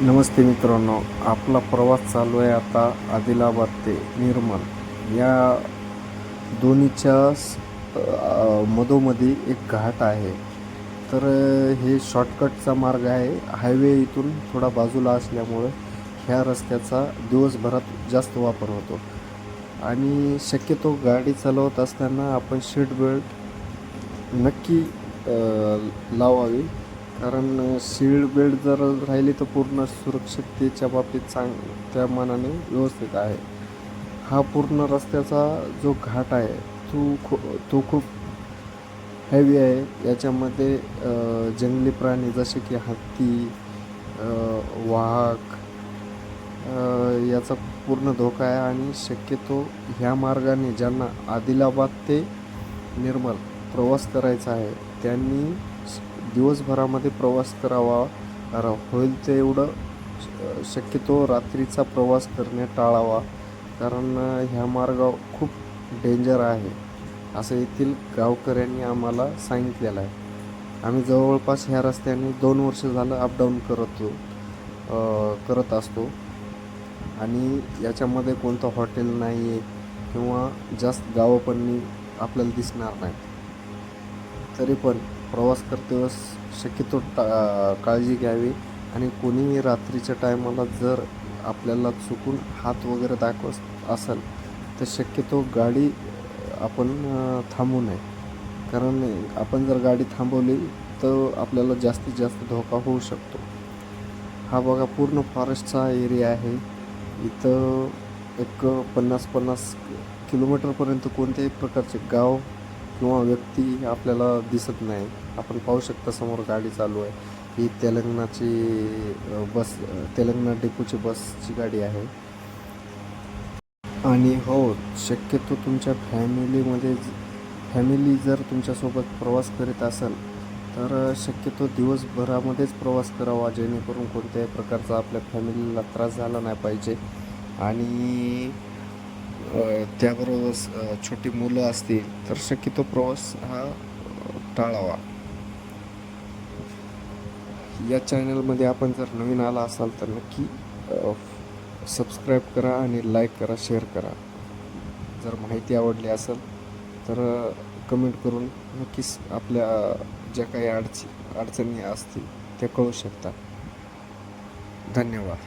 नमस्ते मित्रांनो आपला प्रवास चालू आहे आता आदिलाबाद ते निर्मल. या दोन्हीच्या मधोमधी एक घाट आहे. तर हे शॉर्टकटचा मार्ग आहे. हायवे इथून थोडा बाजूला असल्यामुळं ह्या रस्त्याचा दिवसभरात जास्त वापर होतो. आणि शक्यतो गाडी चालवत असताना आपण सीट बेल्ट नक्की लावावी. कारण सीट बेल्ट जर राहिली तर पूर्ण सुरक्षिततेच्या बाबतीत चांग त्या मानाने व्यवस्थित आहे. हा पूर्ण रस्त्याचा जो घाट आहे तो खू तो खूप हॅवी आहे. याच्यामध्ये जंगली प्राणी जसे की हत्ती वाघ याचा पूर्ण धोका आहे आणि शक्यतो ह्या मार्गाने ज्यांना आदिलाबाद ते निर्मल प्रवास करायचा आहे त्यांनी दिवसभरामध्ये प्रवास करावा. कारण होईल तेवढं श- शक्यतो रात्रीचा प्रवास करणे टाळावा. कारण ह्या मार्गाव खूप डेंजर आहे. असं येथील गावकऱ्यांनी आम्हाला सांगितलेलं आहे. आम्ही जवळपास ह्या रस्त्याने दोन वर्ष झालं अपडाऊन करतो करत असतो. आणि याच्यामध्ये कोणतं हॉटेल नाही आहे किंवा जास्त गावं पण आपल्याला दिसणार नाही तरी पण प्रवास करते शक्यतो टा काळजी घ्यावी. आणि कोणीही रात्रीच्या टायमाला जर आपल्याला चुकून हात वगैरे दाखवत असेल तर शक्यतो गाडी आपण थांबू नये. कारण आपण जर गाडी थांबवली तर आपल्याला जास्तीत जास्त धोका होऊ शकतो. हा बघा पूर्ण फॉरेस्टचा एरिया आहे. इथं एक पन्नास पन्नास किलोमीटरपर्यंत कोणत्याही प्रकारचे गाव किंवा व्यक्ती आपल्याला दिसत नाही. आपण पाहू शकता समोर गाडी चालू आहे. ही तेलंगणाची बस तेलंगणा डेपोची बसची गाडी आहे. आणि हो शक्यतो तुमच्या फॅमिलीमध्ये फॅमिली जर तुमच्यासोबत प्रवास करीत असेल तर शक्यतो दिवसभरामध्येच प्रवास करावा जेणेकरून कोणत्याही प्रकारचा आपल्या फॅमिलीला त्रास झाला नाही पाहिजे. आणि त्याबरोबर छोटी मुलं असतील तर शक्यतो प्रवास हा टाळावा. या चॅनलमध्ये आपण जर नवीन आला असाल तर नक्की सबस्क्राईब करा आणि लाईक करा शेअर करा. जर माहिती आवडली असेल तर कमेंट करून नक्कीच आपल्या ज्या काही अडचणी अडचणी असतील त्या कळू शकतात. धन्यवाद.